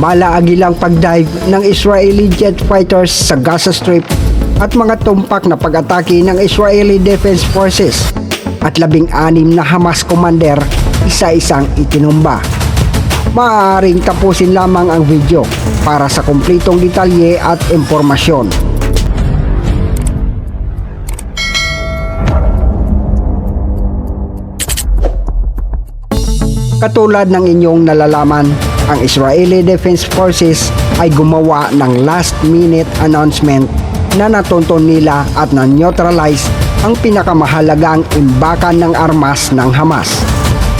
malaagilang pagdive ng Israeli jet fighters sa Gaza Strip at mga tumpak na pag-atake ng Israeli Defense Forces at labing-anim na Hamas commander isa-isang itinumba. Maaaring tapusin lamang ang video para sa kumpletong detalye at impormasyon. Katulad ng inyong nalalaman, ang Israeli Defense Forces ay gumawa ng last minute announcement na natunton nila at na-neutralize ang pinakamahalagang imbakan ng armas ng Hamas.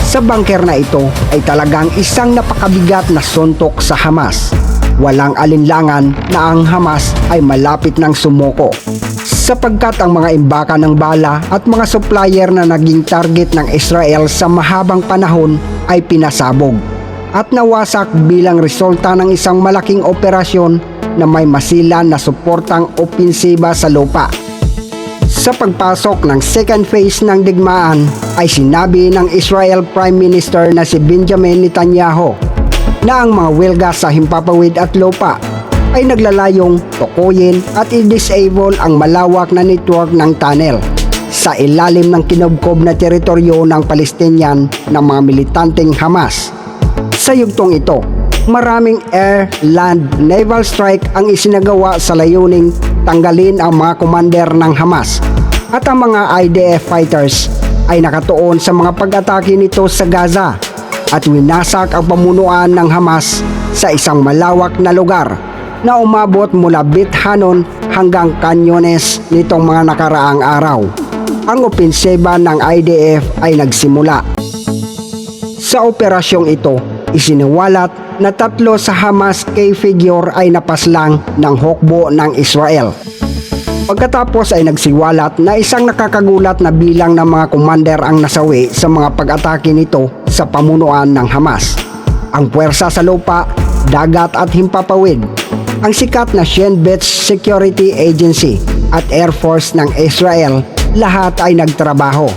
Sa bunker na ito ay talagang isang napakabigat na suntok sa Hamas. Walang alinlangan na ang Hamas ay malapit ng sumuko sapagkat ang mga imbaka ng bala at mga supplier na naging target ng Israel sa mahabang panahon ay pinasabog at nawasak bilang resulta ng isang malaking operasyon na may masilan na suportang opensiba sa lupa. Sa pagpasok ng second phase ng digmaan ay sinabi ng Israel Prime Minister na si Benjamin Netanyahu na ang mga wilga sa himpapawid at lupa ay naglalayong tukuyin at i-disable ang malawak na network ng tunnel sa ilalim ng kinubkob na teritoryo ng Palestinian ng mga militanteng Hamas. Sa yugtong ito, maraming air, land, naval strike ang isinagawa sa layuning tanggalin ang mga commander ng Hamas at ang mga IDF fighters ay nakatuon sa mga pag-atake nito sa Gaza at winasak ang pamunuan ng Hamas sa isang malawak na lugar na umabot mula Bit Hanon hanggang Canyones nitong mga nakaraang araw. Ang opensiba ng IDF ay nagsimula. Sa operasyong ito, isiniwalat na tatlo sa Hamas K-figure ay napaslang ng hukbo ng Israel. Pagkatapos ay nagsiwalat na isang nakakagulat na bilang ng mga commander ang nasawi sa mga pag-atake nito sa pamunuan ng Hamas. Ang puwersa sa lupa, dagat at himpapawid ang sikat na Shin Bet Security Agency at Air Force ng Israel lahat ay nagtrabaho.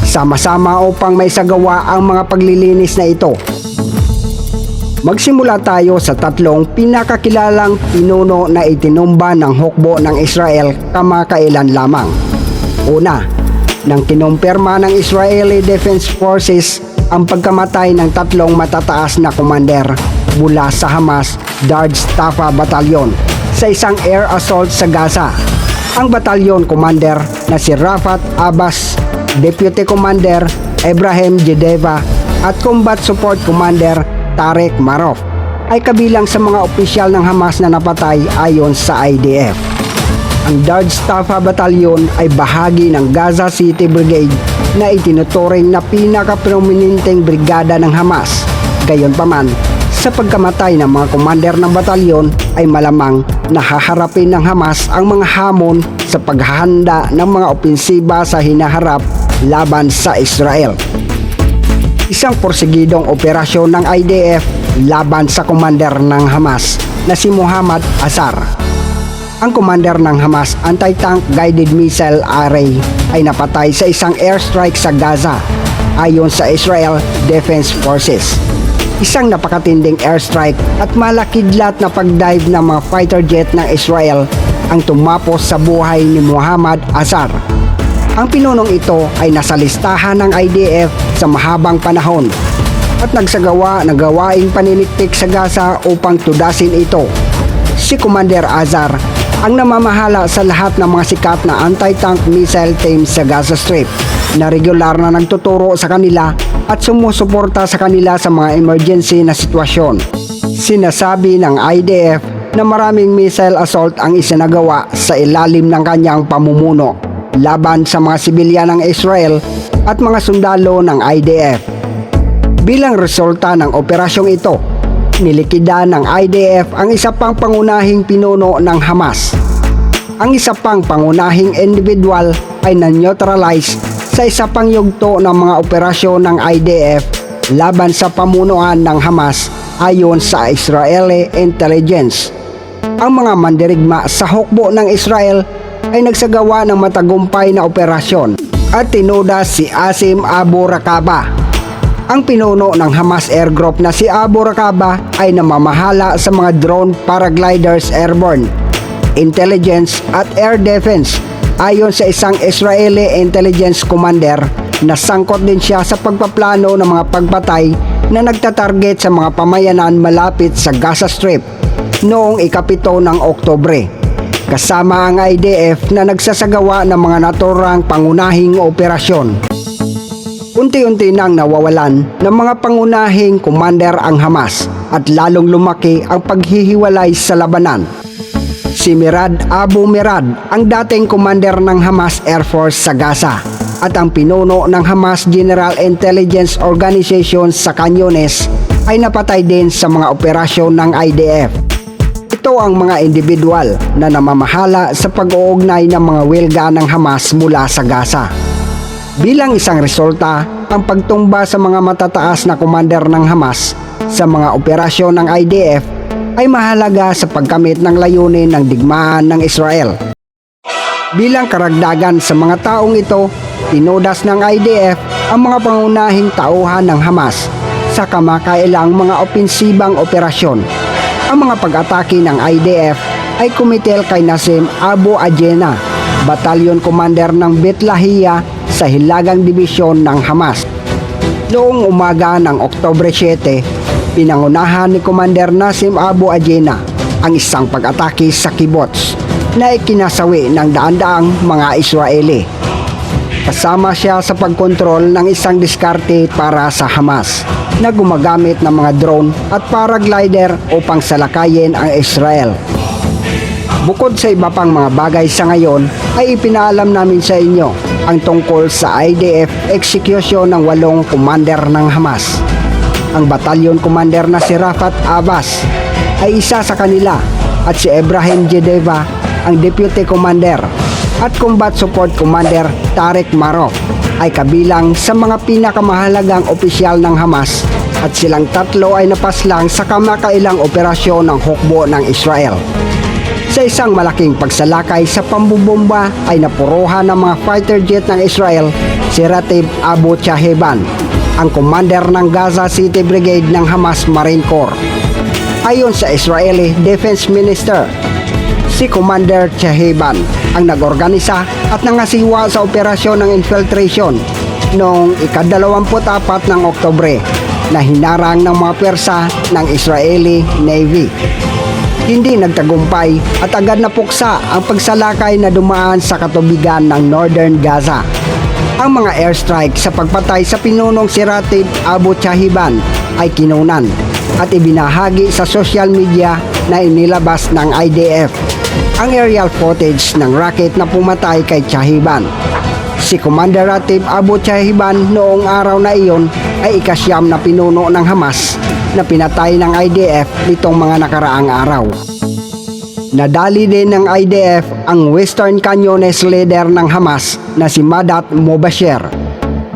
Sama-sama upang may sagawa ang mga paglilinis na ito. Magsimula tayo sa tatlong pinakakilalang pinuno na itinumba ng hukbo ng Israel kamakailan lamang. Una, nang kinumpirma ng Israeli Defense Forces ang pagkamatay ng tatlong matataas na commander mula sa Hamas Dard Staffa Battalion sa isang air assault sa Gaza. Ang batalyon commander na si Rafat Abbas, Deputy Commander Ibrahim Jedeva at Combat Support Commander Tarek Marof ay kabilang sa mga opisyal ng Hamas na napatay ayon sa IDF. Ang Dard Staffa Battalion ay bahagi ng Gaza City Brigade na itinuturing na pinaka-prominenteng brigada ng Hamas. Gayonpaman, sa pagkamatay ng mga commander ng batalyon ay malamang nahaharapin ng Hamas ang mga hamon sa paghahanda ng mga opensiba sa hinaharap laban sa Israel. Isang porsigidong operasyon ng IDF laban sa commander ng Hamas na si Muhammad Asar. Ang commander ng Hamas Anti-Tank Guided Missile Array ay napatay sa isang airstrike sa Gaza ayon sa Israel Defense Forces. Isang napakatinding airstrike at malakidlat na pagdive ng mga fighter jet ng Israel ang tumapos sa buhay ni Muhammad Azar. Ang pinunong ito ay nasa listahan ng IDF sa mahabang panahon at nagsagawa ng gawaing paniniktik sa Gaza upang tudasin ito. Si Commander Azar ang namamahala sa lahat ng mga sikat na anti-tank missile team sa Gaza Strip na regular na nagtuturo sa kanila at sumusuporta sa kanila sa mga emergency na sitwasyon. Sinasabi ng IDF na maraming missile assault ang isinagawa sa ilalim ng kanyang pamumuno laban sa mga sibilyan ng Israel at mga sundalo ng IDF. Bilang resulta ng operasyong ito, nilikida ng IDF ang isa pang pangunahing pinuno ng Hamas. Ang isa pang pangunahing individual ay na-neutralize sa isa pang yugto ng mga operasyon ng IDF laban sa pamunuan ng Hamas ayon sa Israeli intelligence. Ang mga mandirigma sa hukbo ng Israel ay nagsagawa ng matagumpay na operasyon at tinuda si Asim Abu Rakaba. Ang pinuno ng Hamas Air Group na si Abu Rakaba ay namamahala sa mga drone paragliders airborne, intelligence at air defense ayon sa isang Israeli intelligence commander na sangkot din siya sa pagpaplano ng mga pagpatay na nagtatarget sa mga pamayanan malapit sa Gaza Strip noong ikapito ng Oktobre kasama ang IDF na nagsasagawa ng mga naturang pangunahing operasyon. Unti-unti nang nawawalan ng mga pangunahing commander ang Hamas at lalong lumaki ang paghihiwalay sa labanan. Si Mirad Abu Mirad ang dating commander ng Hamas Air Force sa Gaza at ang pinuno ng Hamas General Intelligence Organization sa Canyones ay napatay din sa mga operasyon ng IDF. Ito ang mga individual na namamahala sa pag-uugnay ng mga wilga ng Hamas mula sa Gaza. Bilang isang resulta, ang pagtumba sa mga matataas na commander ng Hamas sa mga operasyon ng IDF ay mahalaga sa pagkamit ng layunin ng digmaan ng Israel. Bilang karagdagan sa mga taong ito, tinudas ng IDF ang mga pangunahing tauhan ng Hamas sa kamakailang mga opensibang operasyon. Mga pag-atake ng IDF ay kumitel kay Nasim Abu Ajena, Batalyon Commander ng Betlahiya sa Hilagang Dibisyon ng Hamas. Noong umaga ng Oktobre 7, pinangunahan ni Commander Nasim Abu Ajena ang isang pag-atake sa kibots na ikinasawi ng daan-daang mga Israeli. Kasama siya sa pagkontrol ng isang diskarte para sa Hamas na gumagamit ng mga drone at paraglider upang salakayin ang Israel. Bukod sa iba pang mga bagay sa ngayon, ay ipinaalam namin sa inyo ang tungkol sa IDF execution ng walong commander ng Hamas. Ang batalyon commander na si Rafat Abbas ay isa sa kanila at si Ibrahim Jedeva ang deputy commander at combat support commander Tarek Marof ay kabilang sa mga pinakamahalagang opisyal ng Hamas at silang tatlo ay napaslang sa kamakailang operasyon ng hukbo ng Israel. Sa isang malaking pagsalakay sa pambubomba ay napuruhan ng mga fighter jet ng Israel si Ratib Abu Chaheban, ang commander ng Gaza City Brigade ng Hamas Marine Corps. Ayon sa Israeli Defense Minister, si Commander Chaheban ang nag-organisa at nangasiwa sa operasyon ng infiltration noong ikadalawamput-apat ng Oktobre na hinarang ng mga pwersa ng Israeli Navy hindi nagtagumpay at agad napuksa ang pagsalakay na dumaan sa katubigan ng Northern Gaza. Ang mga airstrike sa pagpatay sa pinunong si Ratib Abu Chahiban ay kinunan at ibinahagi sa social media na inilabas ng IDF ang aerial footage ng rocket na pumatay kay Chahiban. Si Commander Ratib Abu Chahiban noong araw na iyon ay ikasyam na pinuno ng Hamas na pinatay ng IDF nitong mga nakaraang araw. Nadali din ng IDF ang Western Canyones leader ng Hamas na si Madat Mobasher.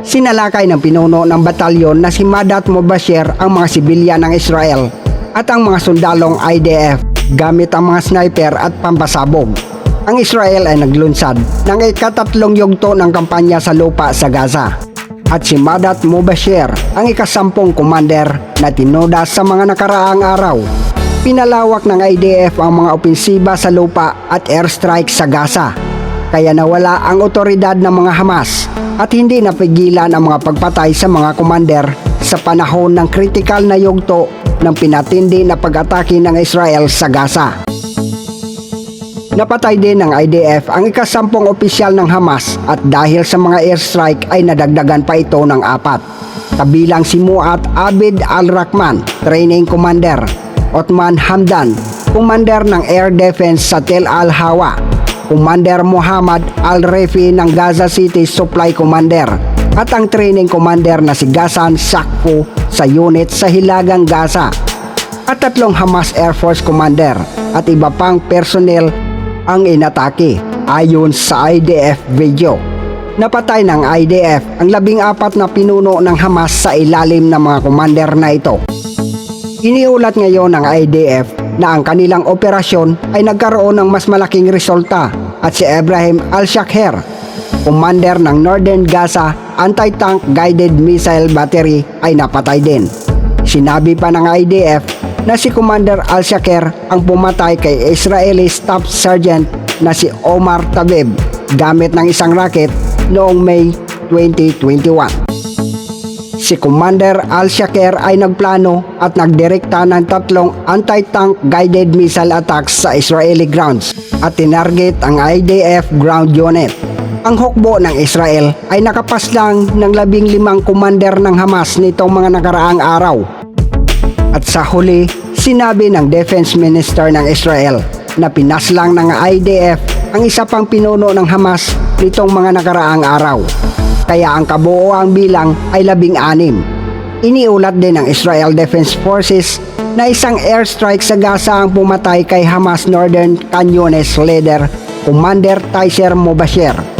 Sinalakay ng pinuno ng batalyon na si Madat Mobasher ang mga sibilyan ng Israel at ang mga sundalong IDF gamit ang mga sniper at pampasabog. Ang Israel ay naglunsad ng ikatatlong yugto ng kampanya sa lupa sa Gaza at si Madat Mubashir ang ikasampung commander na tinodas sa mga nakaraang araw. Pinalawak ng IDF ang mga opensiba sa lupa at airstrike sa Gaza. Kaya nawala ang otoridad ng mga Hamas at hindi napigilan ang mga pagpatay sa mga commander sa panahon ng kritikal na yugto ng pinatindi na pag-atake ng Israel sa Gaza. Napatay din ng IDF ang ikasampung opisyal ng Hamas at dahil sa mga airstrike ay nadagdagan pa ito ng apat. Kabilang si Muat Abid Al-Rahman, Training Commander, Otman Hamdan, Commander ng Air Defense sa Tel Al-Hawa, Commander Muhammad Al-Refi ng Gaza City Supply Commander, at ang Training Commander na si Gasan Sakpo sa unit sa Hilagang Gaza, at tatlong Hamas Air Force Commander at iba pang personnel ang inatake ayon sa IDF video. Napatay ng IDF ang labing apat na pinuno ng Hamas sa ilalim ng mga commander na ito. Iniulat ngayon ng IDF na ang kanilang operasyon ay nagkaroon ng mas malaking resulta at si Ibrahim Al-Shakher commander ng Northern Gaza Anti-Tank Guided Missile Battery ay napatay din. Sinabi pa ng IDF na si Commander Al-Shakir ang pumatay kay Israeli Staff Sergeant na si Omar Tabib gamit ng isang rocket noong May 2021. Si Commander Al-Shakir ay nagplano at nagdirekta ng tatlong anti-tank guided missile attacks sa Israeli grounds at tinarget ang IDF ground unit. Ang hukbo ng Israel ay nakapaslang ng labing limang commander ng Hamas nitong mga nakaraang araw. At sa huli, sinabi ng Defense Minister ng Israel na pinaslang ng IDF ang isa pang pinuno ng Hamas nitong mga nakaraang araw. Kaya ang kabuoang bilang ay labing anim. Iniulat din ng Israel Defense Forces na isang airstrike sa Gaza ang pumatay kay Hamas Northern Canyones leader Commander Taiser Mobasher.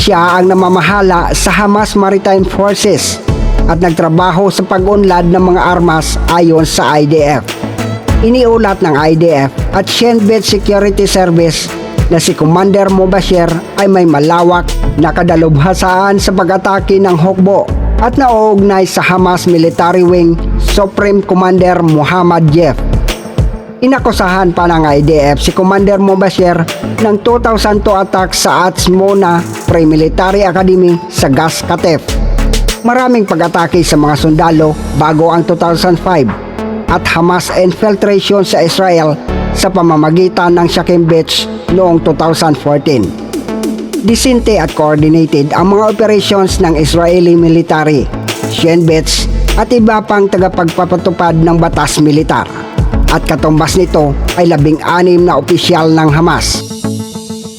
Siya ang namamahala sa Hamas Maritime Forces at nagtrabaho sa pag-unlad ng mga armas ayon sa IDF. Iniulat ng IDF at Shin Bet Security Service na si Commander Mobasher ay may malawak na kadalubhasaan sa pag-atake ng Hukbo at nauugnay sa Hamas Military Wing Supreme Commander Muhammad Jeff. Inakusahan pa ng IDF si Commander Mobasher ng 2002 attack sa Atzmona Pre-Military Academy sa Gas Katef. Maraming pag-atake sa mga sundalo bago ang 2005 at Hamas infiltration sa Israel sa pamamagitan ng Shakim Beach noong 2014. Disinte at coordinated ang mga operations ng Israeli military, Shin Bets at iba pang tagapagpapatupad ng batas militar. At katumbas nito ay labing-anim na opisyal ng Hamas.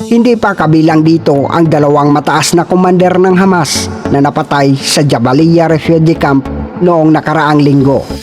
Hindi pa kabilang dito ang dalawang mataas na komander ng Hamas na napatay sa Jabalia Refugee Camp noong nakaraang linggo.